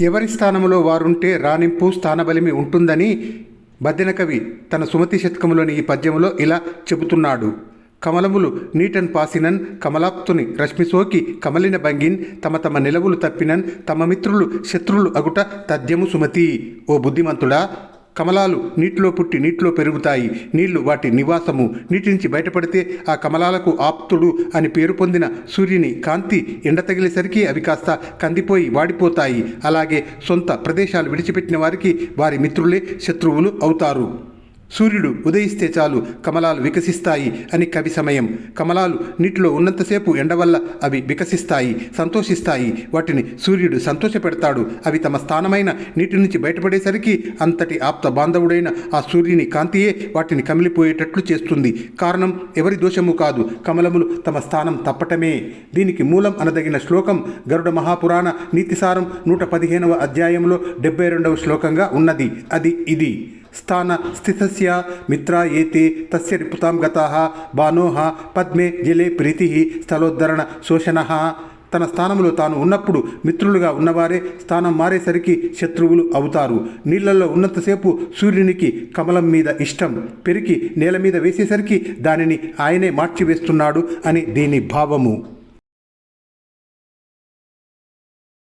ఎవరి స్థానంలో వారుంటే రాణింపు స్థానబలిమి ఉంటుందని బద్దెనకవి తన సుమతి శతకములోని ఈ పద్యంలో ఇలా చెబుతున్నాడు. కమలములు నీటన్ పాసినన్ కమలాప్తుని రశ్మిసోకి కమలిన భంగిన్ తమ తమ నిలవులు తప్పినన్ తమ మిత్రులు శత్రులు అగుట తథ్యము సుమతి. ఓ బుద్ధిమంతుడా కమలాలు నీటిలో పుట్టి నీటిలో పెరుగుతాయి. నీళ్ళు వాటి నివాసము. నీటి నుంచి బయటపడితే ఆ కమలాలకు ఆప్తుడు అని పేరు పొందిన సూర్యుని కాంతి ఎండ తగిలేసరికి అవి కాస్త కందిపోయి వాడిపోతాయి. అలాగే సొంత ప్రదేశాలు విడిచిపెట్టిన వారికి వారి మిత్రులే శత్రువులు అవుతారు. సూర్యుడు ఉదయిస్తే చాలు కమలాలు వికసిస్తాయి అని కవి సమయం. కమలాలు నీటిలో ఉన్నంతసేపు ఎండ వల్ల అవి వికసిస్తాయి సంతోషిస్తాయి. వాటిని సూర్యుడు సంతోషపెడతాడు. అవి తమ స్థానమైన నీటి నుంచి బయటపడేసరికి అంతటి ఆప్త బాంధవుడైన ఆ సూర్యుని కాంతియే వాటిని కమిలిపోయేటట్లు చేస్తుంది. కారణం ఎవరి దోషము కాదు. కమలములు తమ స్థానం తప్పటమే. దీనికి మూలం అనదగిన శ్లోకం గరుడ మహాపురాణ నీతిసారం నూట పదిహేనవ అధ్యాయంలో డెబ్బై రెండవ శ్లోకంగా ఉన్నది. అది ఇది. స్థాన స్థితస్య మిత్ర ఏతి తస్య రిపుతాం గతాః బాణోః పద్మే జలే ప్రీతి స్థలోద్ధరణ శోషణ తన స్థానంలో తాను ఉన్నప్పుడు మిత్రులుగా ఉన్నవారే స్థానం మారేసరికి శత్రువులు అవుతారు. నీళ్ళలో ఉన్నంతసేపు సూర్యునికి కమలం మీద ఇష్టం పెరిగి నేల మీద వేసేసరికి దానిని ఆయనే మార్చివేస్తున్నాడు అని దీని భావము.